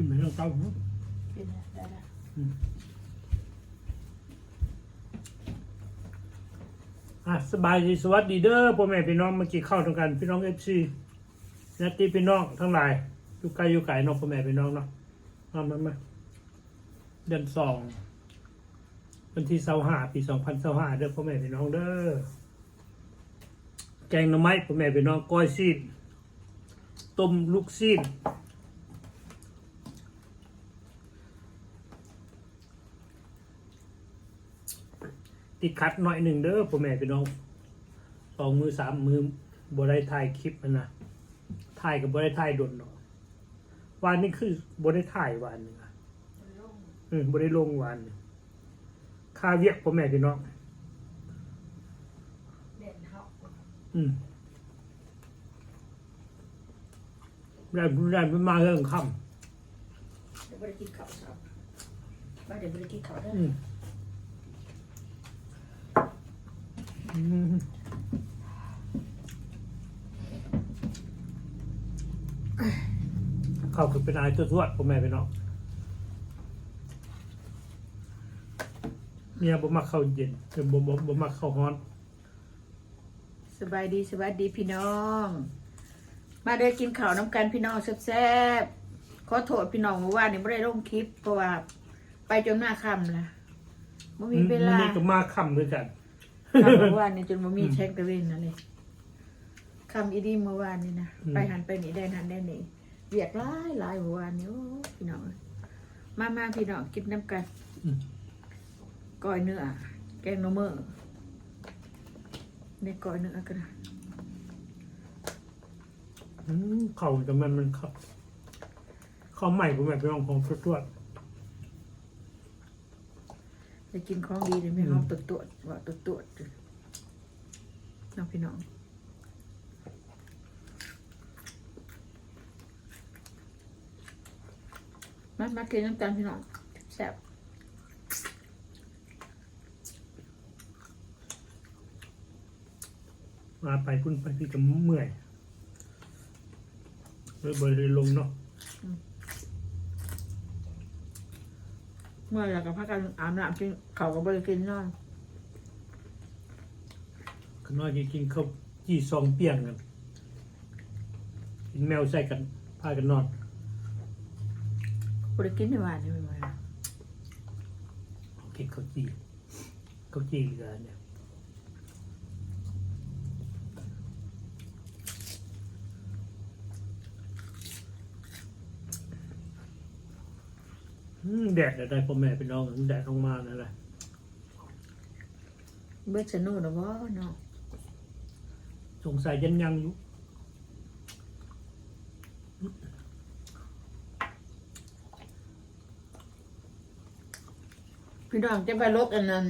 ขึ้นไปทาเก้าเนอะกินนได้ละอะสบายดีสวัสดีเด้อพ่อแม่พี่น้องมากี่ข้าวทางกัน พี่น้องเอฟซีญาติพี่น้องทั้งหลายอยู่ไกลอยู่ไกลเน้องพ่อแม่พี่น้องเนาะมามามาเดือนสองวันที่เสาหาปีสองพันเสาหาเด้อพ่อแม่พี่น้องเด้อแกงหน่อไม้พ่อแม่พี่น้องก้อยซีนต้มลูกซีน ติดขัดหน่อยหนึ่งเด้อพ่อแม่พี่น้องสองมือสามมือบได้ถ่ายคลิปมันนะถ่ายกับบได้ถ่ายโดนเนาะวันนี้คือบได้ถ่ายวันหนึงอะอืมบได้ลงวันหนึ่งค่าเวียกพ่อแม่พี่น้องเด่นเฮาอืมแรงแรงมันมาเรื่องค่เดี๋ยวบ่ได้กินข้าวครับว่าเดี๋ยวบ่ได้กินข้าวเด้ำ อ อืมอืม เข้าคือเป็นอายตัวทวดพ่อแม่พี่น้องเมียบ่มักเข้าวเย็นคือบ่บ่บ่มักเข้าวร้อนสบายดีสวัสดีพี่น้อง มาเด้อกินข้าวน้ำกันพี่น้องแซ่บๆขอโทษพี่น้องเมื่อวานนี้ไม่ได้ลงคลิปเพราะว่า ไปจนหน้าค่ำละไม่มีเวลา นี่ก็มาค่ำด้วยกัน ค่ำเมื่อวานนี้จนไม่มีแช็คตะเวนนั่นเลยค่ำอีดีเมื่อวานนี่นะอืมไปหันไปนี่ได้หันได้นี่เวียกหลายหลายเมื่อวานนี้โอ้พี่น้องมามาพี่น้องกินน้ำกันอืมก้อยเนื้อแกงหนมเมอร์ในก้อยเนื้อกันนะอืมเข้ากับมันมันเข้าเข้าใหม่พ่อแม่พี่น้องของตัวทวด จะกินของดีเลยไม่หองตัวตัวว่าตัวตัวน้องพี่น้องมามากินน้ำตาลพี่น้องแซ่บมาไปพุ่นไปพี่ก็เมื่อยเลยบ่ได้ลงเนาะ เมื่อไหร่กับพักกันอาบน้ำกินเขาวก็บริกินนอนขน้อยจะกินข้าวจีซองเปียงกันกินแมวใส่กันพากันนอนบริกินในวันนี่ไม่ไหวกินข้าวจีข้าวจีเหลือเนี่ย แดดได้พ่อแม่พี่น้องแดดลงมานั่นแหละเบิดสนุกนะบ่เนาะสงสัยยังยังอยู่พี่น้องจะไปลกอันนั้น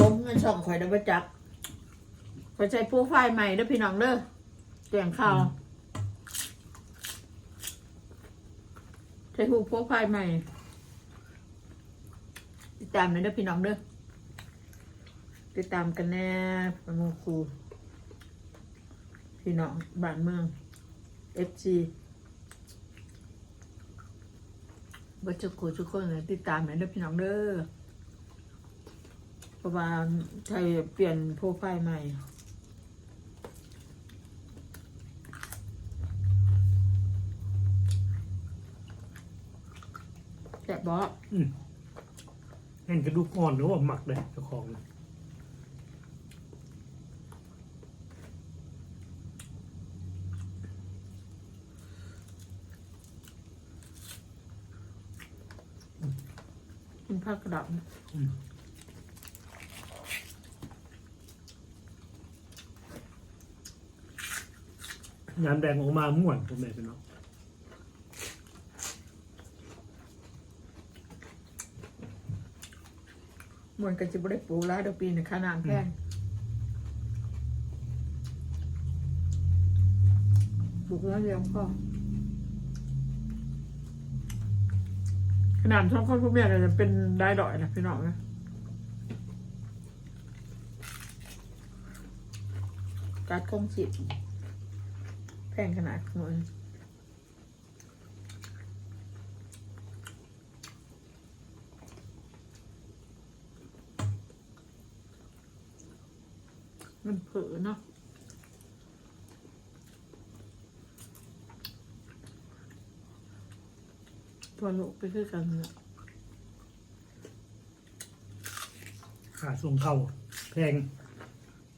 ล้มเงินช่องข่อยเดับจักไปใช้โปรไฟล์ใหม่เด้อพี่น้องเด้อแจ้งข่าวใช้หูโปรไฟล์ใหม่ ติดตามหน่อยเด้อพี่น้องเด้อติดตามกันแน่ปะโมครูพี่น้องบ้านเมือง FG บัจจุกูทุกคนเลยติดตามหน่อยเด้อพี่น้องเด้อเพราะว่าใช้เปลี่ยนโปรไฟล์ใหม่แต่บออื มเห็นกระดูกอ่อนหรือว่าหมักเลยเจ้าของน่ะกินผักกระดับอืมยามแดงออกมาม่วนพ่อแม่พี่น้อง มวนกันจะบ่ได้ปลูกแล้วเดี๋ยวปีหนึงค่าน้ำแพงปลูกแล้วเรียงพ่อขนาดช่องคนพวกเนี้ยก็จะเป็นได้ดอยนะพี่น้องนะการคงสิบแพงขนาดหน่วย มันเผลอเนาะพอลูกไปคือกันเนาะค่าส่งเข้าแพง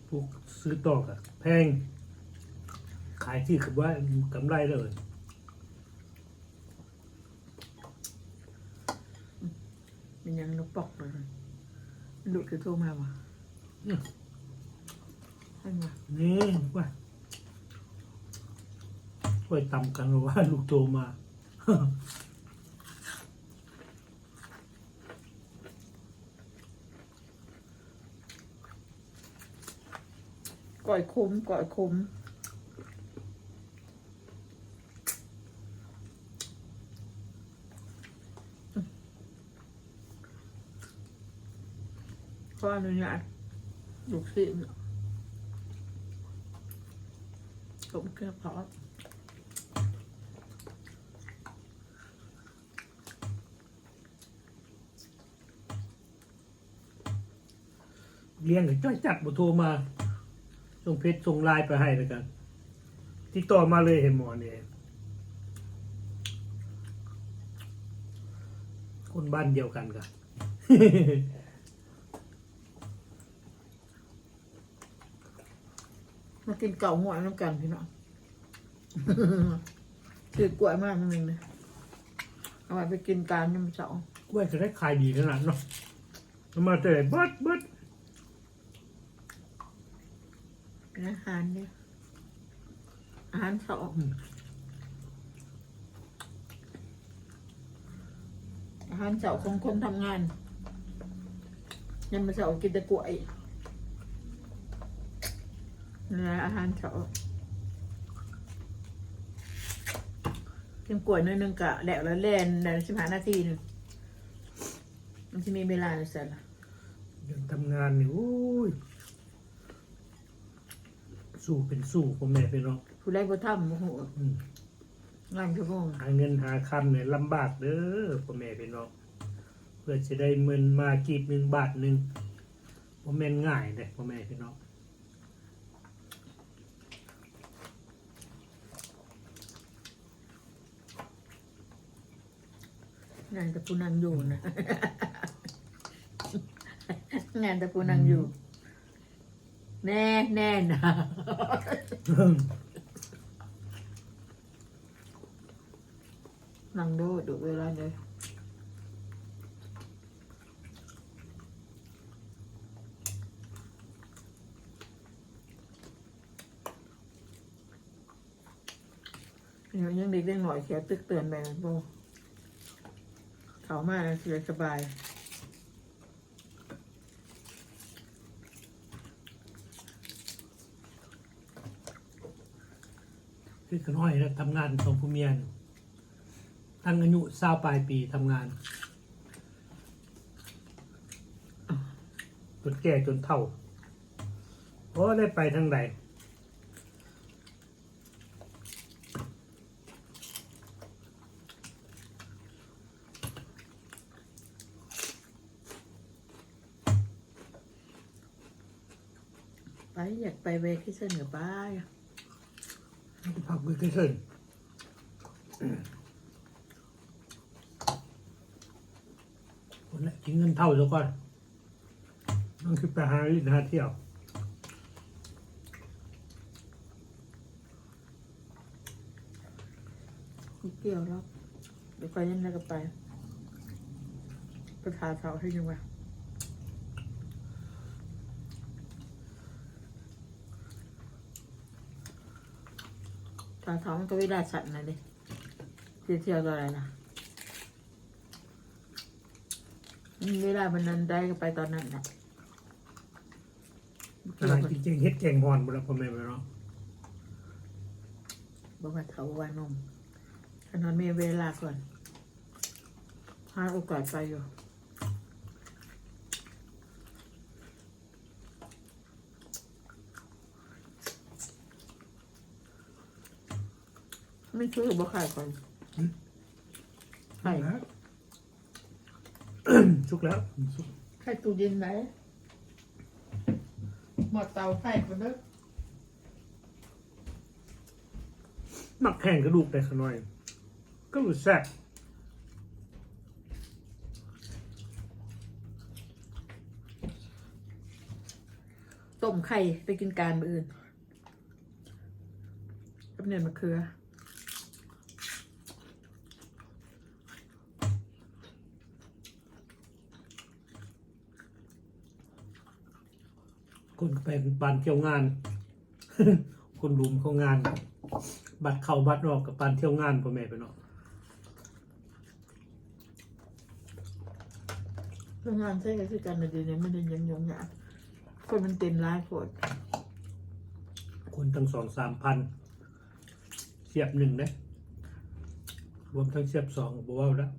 ผูกซื้อต่อกอะแพง ขายที่คือว่ากำไรเลยมันยังนกปอกเลยมันดุคือโทรมาวะ อืม ให้มานี่ว่าช่วยตำกันว่าลูกโตมาก่อยคุ้มก่อยคุ้มขออนุญาตลูกศิษย์ ผมแค่พอเลี้ยงกับจ้อยจัดบุโทรมาส่งเพชรส่งไลน์ไปให้แล้วกันติดต่อมาเลยเห็นหมอเนี่ยคนบ้านเดียวกันกัน มากินเก่าหัวน้ำกันพี่น้องถือกล้วยมากนิดนึงเลยเอาไว้ไปกินการยำเสาร์กล้วยจะได้ขายดีขนาดเนาะเอามาแต่เบิดเบิดเป็นอาหารเนี่ยอาหารเสาร์อาหารเสาร์ของคนทำงานยำเสาร์กินแต่กล้วย นี่แหละอาหารเสาร์กินกล้วยหนิดนึงกะแล้วแล้วเล่นในสิบห้านาทีหนึงมันจะมีเวลาเสร็จละยังทำงานนี่โอ้ยสู้เป็นสู้พ่อแม่พี่น้องผู้ใดบ่ทำโอ้โหอืมงานชั่วโมงหาเงินหาคำเนี่ยลำบากเด้อพ่อแม่พี่น้องเพื่อจะได้เงินมากีบหนึ่งบาทหนึ่งพ่อแม่นง่ายเลยพ่อแม่พี่น้อง งานแต่ผู้นั่งอยู่นะ งานแต่ผู้นั่งอยู่ แน่แน่นะนั่งดูดูเวลาเลยยังยังเด็กเล็กหน่อยเขียวตึกเตือนไปนะโบ เขามากนะเสียสบายคือกันห้อยนะทำงานสองผู้เมียนตั้งอายุสาปลายปีทำงาน จนแก่จนเท่าเพราะได้ไปทางใดไอยากไปเวคิเซนกับป้ายพักมือขึ้นคนละกินเงินเท่าซะก่อนต้องคือไปหาลินหาเที่ยวไม่เกี่ยวหรอกเดี๋ยวไปยังไงก็ไปไปทาเท้าให้ยังไง ทาเท้ามันก็ไม่ได้สัตว์นะดิเที่ยวเที่ยวอะไรนะอืมเวลามันนั้นได้ก็ไปตอนนั้นนะอาหารจริงๆเฮ็ดแกงฮอนบุรพ่อแม่พี่น้อบอกว่าเถาวานมขนอนมีเวลาก่อนหาโอกาสไปอยู่ ไม่ช่วยบอกใครก่อนใครนะสุกแล้วสุกใครตู้เย็นไหมหมดเตาไฟคนเด้อมักแข่งกระดูกแต่ขน่อย ก็รู้แซ่บต้มไข่ไปกินการมืออื่นกับเนื้อมะเขือ คนไปปานเที่ยวงาน คนรุมเข้างาน บัตรเข้าบัตรออกกับปานเที่ยวงานพ่อแม่ไปเนาะโรงงานใช้กันคือกันแต่เดี๋ยวนี้มันยังยงยากคนมันเต็มร้ายโพดคนทั้งสองสามพันเสียบหนึ่งนะรวมทั้งเสียบสองบอกว่าแล้ว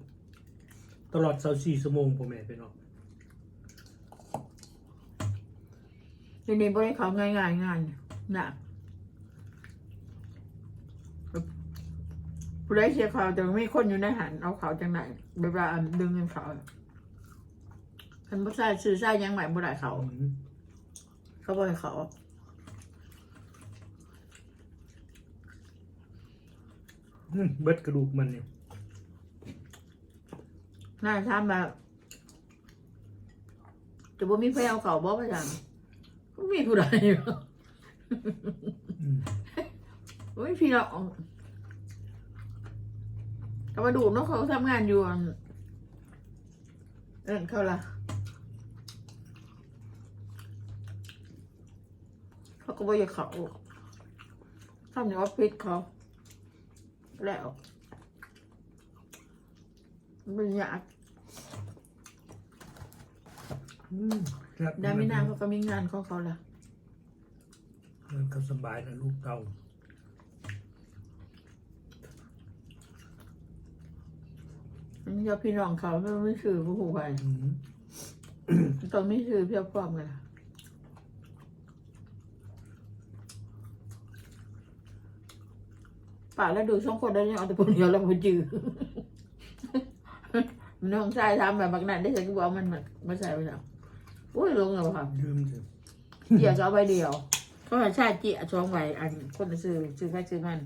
ตลอดเสาสี่ชั่วโมงพ่อแม่ไปเนาะ เดี๋ยวนี้บริเขาง่ายง่ายๆงานหนักผู้ได้เชียร์เขาแต่ไม่คนอยู่ในหันเอาเขาจังไหนเวลาอันดึงเงินเขาคันบ่ใช่ซื้อใช่ยังใหม่บ่ได้เขาอืมเขาบ่ให้เขาอืมเบิดกระดูกมันเนี่ยน่าทำแบบจะบ่มีใครเอาเขาบ่ประจังก็ มีผู้ใดอืมไม่พี่น้องกลับมาดูเนาะเขาทำงานอยู่อันเอินเขาละเขาก็บอกอย่าเขาทำในออฟฟิศเขา แล้วมันอยาก อืมครับดามินาเขาก็มีงานของเขาละมันก็สบายนะลูกเต่ามันจะพี่น้องเขาไม่ไม่ชื่อผู้ผู้ใครอืมต้องไม่ชื่อเพียบพร้อมกันล่ะป่าแล้วดูช่องคนได้ยังเอาแต่คนเดียวแล้วมันจือมันน้องชายทำแบบบักนั้นได้ฉันก็บอกว่ามันมันมาใส่ไปแล้ว โอ้ยลงแล้วค่ะยืมสิเจียก็เอาใบเดียวก็ใช่เจียช่องใบอันคนจะซื้อซื้อไปซื้อมัน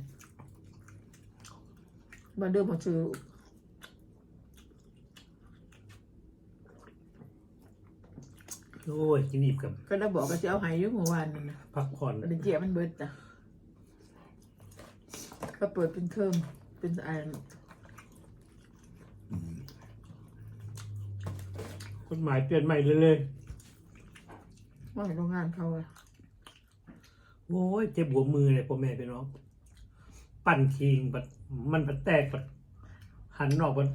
มันเดิมมาซื้อโอ้ยกินอีบกับก็ได้บอกก็จะเอาใหายยุคเมื่อวานนี่นะพักผ่อนแต่เจียมันเบิดจ้ะก็เปิดเป็นเทอมเป็นอันกฎหมายเปลี่ยนใหม่เลยเลย ว่าโรงงานเขาอะๆโอ้ยเจ็บหัวมือเลยพ่อแม่ไปเนาะปั่นคิงบัดมันบัดแตกบัดหันออกบัด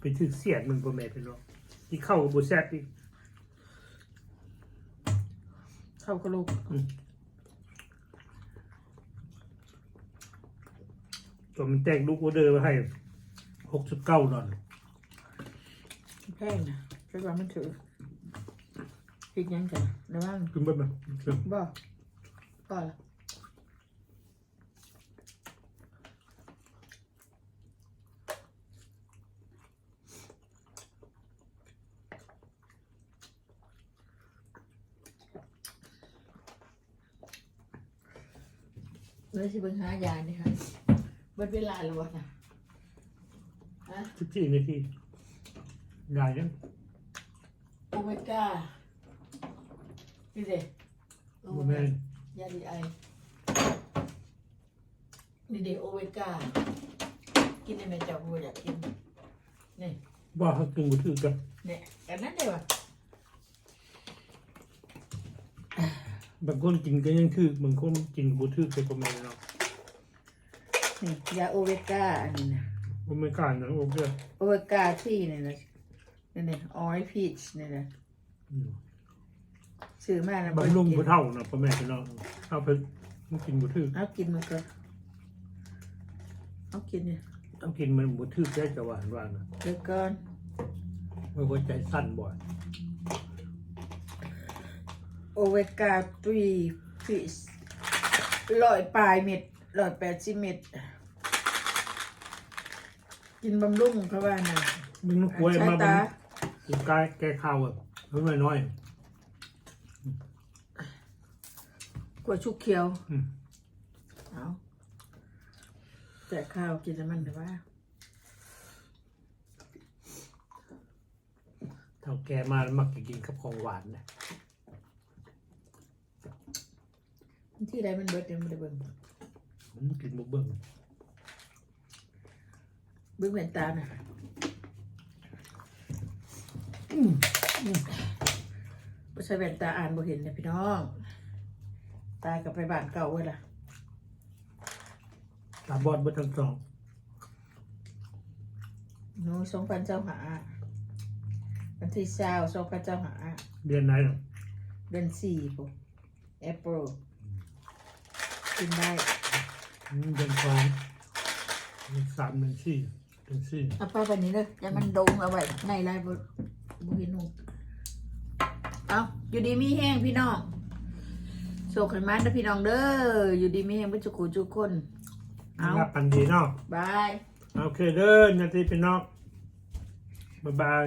ไปถึกเสียดมันพ่อแม่ไปเนาะที่เข้ากับบูแซบอีกเข้ากระโหลกตัวมันแตกลูกออเดอร์มาให้หกสิบเก้าดอลแพงนะใช่ว่ามันถือ พริกยังจ้ะระวังขึ้นบ้านมาขึ้นบ่บ่ละเลยสิเบิ่งหายานี่ค่ะเบิดเวลาแล้ววะนะฮะสิบสี่นาทีได้ยังโอเมก้า นี่เด็โมแมนยาดีไอนี่เด็โอเมก้ากินในแม่เจ้าบัวอยากกินนี่ว่าเขากินบุถือกันเนี่ยกันนั้นเดียวะบางคนกินก็ยังถือบางคนกินบุถือไปประมาณเนาะนี่ยาโอเมก้าอันนี้นะผมไม่กล้านะโอเคโอเมก้าที่เนี่ยนะนี่นี่ออยพีชเนี่ยนะอืม ซื้อมานะบำรุงกินบุเท่านะพ่อแม่พี่น้องเอาไปมันกินบุถือเอากินมาก็เอากินเนี่ยต้องกินมันบุถือได้จะหวานหวานนะเดี๋ยวก่อนไม่ว่าใจสั้นบ่อยโอเมก้าทรีพีชร้อยปลายเม็ดร้อยแปดสิบเม็ดกินบำรุงเขาว่านะมึงต้องกล้วยใช้มาตากินกายแก้ข้าวแบบเพิ่มน้อย วชุกเขียวอืม เอาแต่ข้าวกินแล้วมันแต่ว่า เท่าแกมาแล้วมักจะกินกับของหวานนะที่ใดมันเบิดเดี๋ยวมันได้เบิ่งอืมกินบุเบิ้งเบิ่งแว่นตาน่ะบ่ใส่แว่นตาอ่านบ่เห็นเลยพี่น้อง ตายกับไปบ้านเก่าเว้ยล่ะตาบอดเบิดทั้งสองโน้สองพันเจ้าหาวันที่เช้าสองพันเจ้าหา เดือนไหนน่ะเดือนสี่ปุ๊บแอปเปิลกินได้อืมเดือนสองเดือนสามเดือนสี่เดือนสี่เอาไปแบบนี้เลยอย่ามันดงเอาไว้ในลายบบุหินุเอาอยู่ดีมีแห้งพี่น้อง โศกขันมันนะพี่น้องเด้อ อยู่ดีมีแห้งเพื่อจุกูจุกคน เอารับปันดีเนาะบาย โอเคเด้อนาทีเป็นนอกบ๊ายบาย